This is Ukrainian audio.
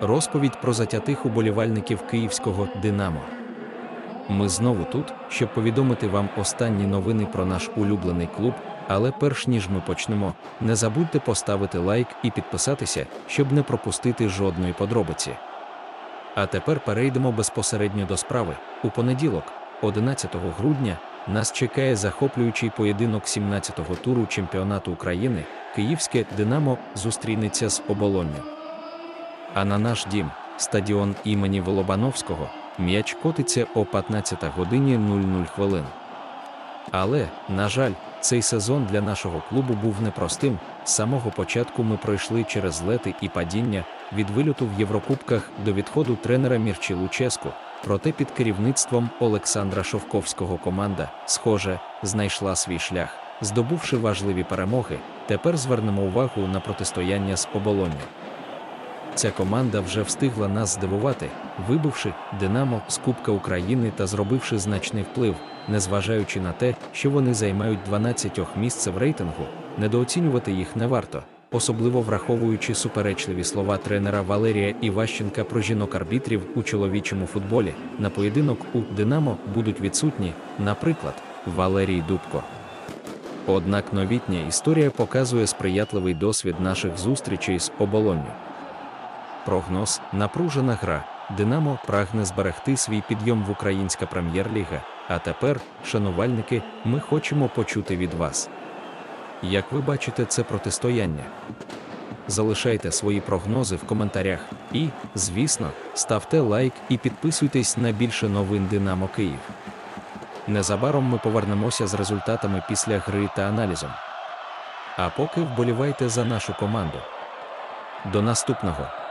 розповідь про затятих уболівальників київського Динамо. Ми знову тут, щоб повідомити вам останні новини про наш улюблений клуб. Але перш ніж ми почнемо, не забудьте поставити лайк і підписатися, щоб не пропустити жодної подробиці. А тепер перейдемо безпосередньо до справи. У понеділок, 11 грудня, нас чекає захоплюючий поєдинок 17-го туру чемпіонату України. Київське Динамо зустрінеться з оболонню. А на наш дім, стадіон імені Волобановського, м'яч котиться о 15 годині 00 хвилин. Але, на жаль, цей сезон для нашого клубу був непростим. З самого початку ми пройшли через лети і падіння від вильоту в Єврокубках до відходу тренера Мірчі Луческу. Проте під керівництвом Олександра Шовковського команда, схоже, знайшла свій шлях. Здобувши важливі перемоги, тепер звернемо увагу на протистояння з оболонню. Ця команда вже встигла нас здивувати, вибивши Динамо з Кубка України та зробивши значний вплив, незважаючи на те, що вони займають 12 місце в рейтингу, недооцінювати їх не варто, особливо враховуючи суперечливі слова тренера Валерія Іващенка про жінок-арбітрів у чоловічому футболі. На поєдинок у Динамо будуть відсутні, наприклад, Валерій Дубко. Однак новітня історія показує сприятливий досвід наших зустрічей з оболонню. Прогноз напружена гра. Динамо прагне зберегти свій підйом в українська прем'єр-ліга. А тепер, шанувальники, ми хочемо почути від вас. Як ви бачите це протистояння? Залишайте свої прогнози в коментарях і, звісно, ставте лайк і підписуйтесь на більше новин Динамо Київ. Незабаром ми повернемося з результатами після гри та аналізом. А поки вболівайте за нашу команду. До наступного!